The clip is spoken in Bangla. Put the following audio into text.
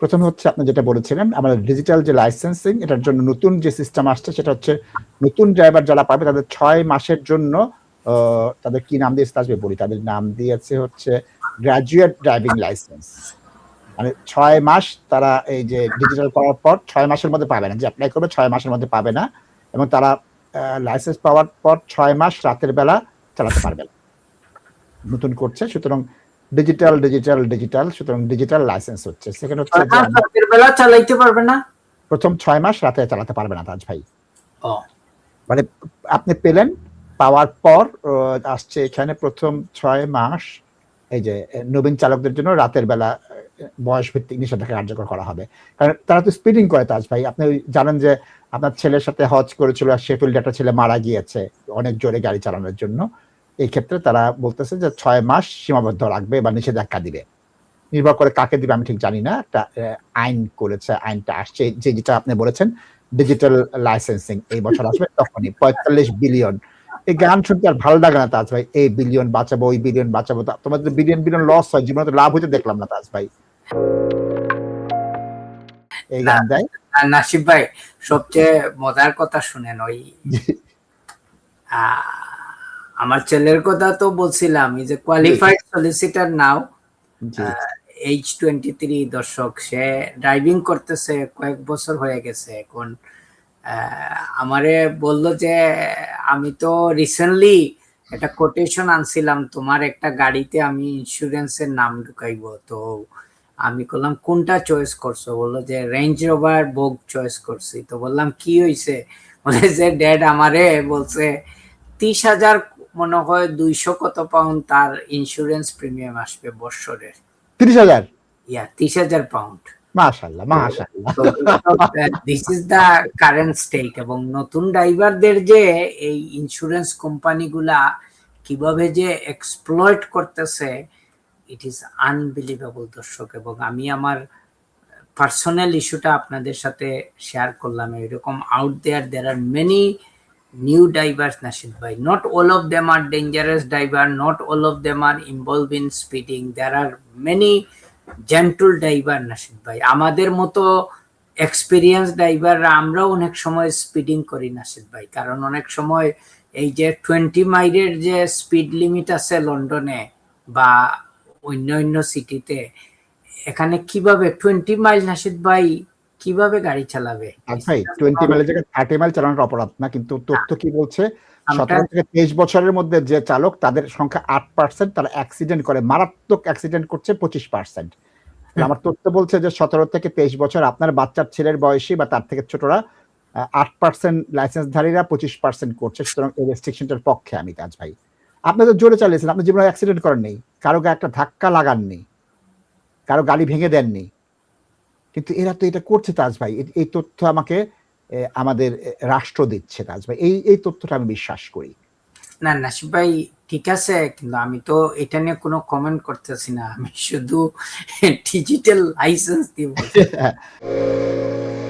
প্রথমে হচ্ছে আপনি যেটা বলেছিলেন, আমাদের ডিজিটাল যে লাইসেন্সিং এটার জন্য নতুন যে সিস্টেম আসছে, সেটা হচ্ছে নতুন ড্রাইভার যারা পাবে, তাদের ছয় মাসের জন্য তাদের কি নাম দিয়েছে আসবে বলি? তাদের নাম দিয়েছে হচ্ছে গ্রাজুয়েট ড্রাইভিং লাইসেন্স মানে ছয় মাস তারা এই যে ডিজিটাল করার পর, ছয় মাসের মধ্যে পাবে না। যে অ্যাপ্লাই করবে, ছয় মাসের মধ্যে পাবে না। এবং তারা লাইসেন্স পাওয়ার পর ছয় মাস রাতের বেলা চালাতে পারবে না। নতুন করছে, সুতরাং ডিজিটাল ডিজিটাল ডিজিটাল সুতরাং ডিজিটাল লাইসেন্স হচ্ছে। সেখানে হচ্ছে যে রাতের বেলা চালাইতে পারবে না? প্রথম ছয় মাস রাতে চালাতে পারবে না তাজ ভাই। মানে আপনি পেলেন পাওয়ার পর আসছে এখানে প্রথম ছয় মাস এই যে নবীন চালকদের জন্য রাতের বেলা বয়স ভিত্তিক নিষেধাজ্ঞা কার্যকর করা হবে। কারণ তারা তো স্পিডিং করে তাজ ভাই। আপনি জানেন যে আপনার ছেলের সাথে হজ করেছিল আর শেফিল্ড একটা ছেলে মারা গিয়েছে অনেক জোরে গাড়ি চালানোর জন্য। এই ক্ষেত্রে তারা বলতেছে যে ছয় মাস সীমাবদ্ধ রাখবে বা নিষেধাজ্ঞা দিবে। নির্ভর করে কাকে দিবে আমি ঠিক জানি না। একটা আইন করেছে আইনটা আসছে যে যেটা আপনি বলেছেন ডিজিটাল লাইসেন্সিং এই বছর আসবে তখনই পঁয়তাল্লিশ বিলিয়ন এই গান শুনতে আর ভালো লাগে না তাজ ভাই এই বিলিয়ন বাঁচাবো ওই বিলিয়ন বাঁচাবো তোমাদের বিলিয়ন বিলিয়ন লস হয় জীবনে তো লাভ হইতে দেখলাম না তাজ ভাই। এই গান দেয় নাসিব ভাই সবচেয়ে মজার কথা শুনেন ওই আহ, আমার ছেলের কথা তো বলছিলাম এই যে qualified solicitor now H twenty three দর্শক সে ড্রাইভিং করতেছে কয়েক বছর হয়ে গেছে। এখন আমারে বলল যে আমি তো রিসেন্টলি একটা কোটেশন আনছিলাম তোমার একটা গাড়িতে আমি ইন্স্যুরেন্সের নাম ঢুকাইবো। তো আমি বললাম কোনটা চয়েস করছ? বলল যে রেঞ্জ রোভার বোগ চয়েস করছি। তো বললাম কি হয়েছে বলে যে ড্যাড আমারে বলছে তিরিশ হাজার মনে হয় দুইশো কত পাউন্ড তার ইন্স্যুরেন্স প্রিমিয়াম আসবে বৎসরের। তিরিশ হাজার? ইয়া তিরিশ হাজার পাউন্ড মাশাল্লাহ মাশাল্লাহ this is the current state এবং নতুন ড্রাইভারদের যে এই ইন্স্যুরেন্স কোম্পানিগুলা কীভাবে যে এক্সপ্লয়েট করতেছে ইট ইজ আনবিলিভেবল দর্শক এবং আমি আমার পার্সোনাল ইস্যুটা আপনাদের সাথে শেয়ার করলাম। এরকম out there there are many new divers Nashid bhai not all of them are dangerous diver not all of them are involved in speeding there are many gentle diver Nashid bhai আমাদের মতো এক্সপিরিয়েন্স ড্রাইভাররা আমরাও অনেক সময় স্পিডিং করি নাসিদ ভাই কারণ অনেক সময় এই যে টোয়েন্টি মাইলের যে স্পিড লিমিট আছে লন্ডনে বা অন্য অন্য সিটিতে এখানে কীভাবে টোয়েন্টি মাইল নাসিদ ভাই কীভাবে গাড়ি চালাবে? ভাই টোয়েন্টি মাইলের জায়গায় থার্টি মাইল চালানোর অপরাধ না কিন্তু তথ্য কি বলছে? সতেরো থেকে তেইশ বছরের মধ্যে যে চালক তাদের সংখ্যা আট পার্সেন্ট তারা অ্যাক্সিডেন্ট করে। মারাত্মক অ্যাক্সিডেন্ট করছে পঁচিশ পার্সেন্ট আমার তথ্য বলছে যে সতেরো থেকে তেইশ বছর আপনার বাচ্চার ছেলের বয়সী বা তার থেকে ছোটরা আট পার্সেন্ট লাইসেন্সধারীরা পঁচিশ পার্সেন্ট করছে। সুতরাং এই রেস্ট্রিকশনটার পক্ষে আমি তাজ ভাই। আপনি তো জোরে চালিয়েছেন আপনি জীবনে অ্যাক্সিডেন্ট করেননি। কারও গায়ে একটা ধাক্কা লাগাননি। কারও গাড়ি ভেঙে দেননি। কিন্তু এরা তো এটা করছে তাজ ভাই। এই তথ্য আমাকে আমাদের রাষ্ট্র দিচ্ছে তাজ ভাই। এই এই তথ্যটা আমি বিশ্বাস করি। না নাসিব ভাই ঠিক আছে কিন্তু আমি তো এটা নিয়ে কোনো কমেন্ট করতেছি না। আমি শুধু ডিজিটাল লাইসেন্স দিয়ে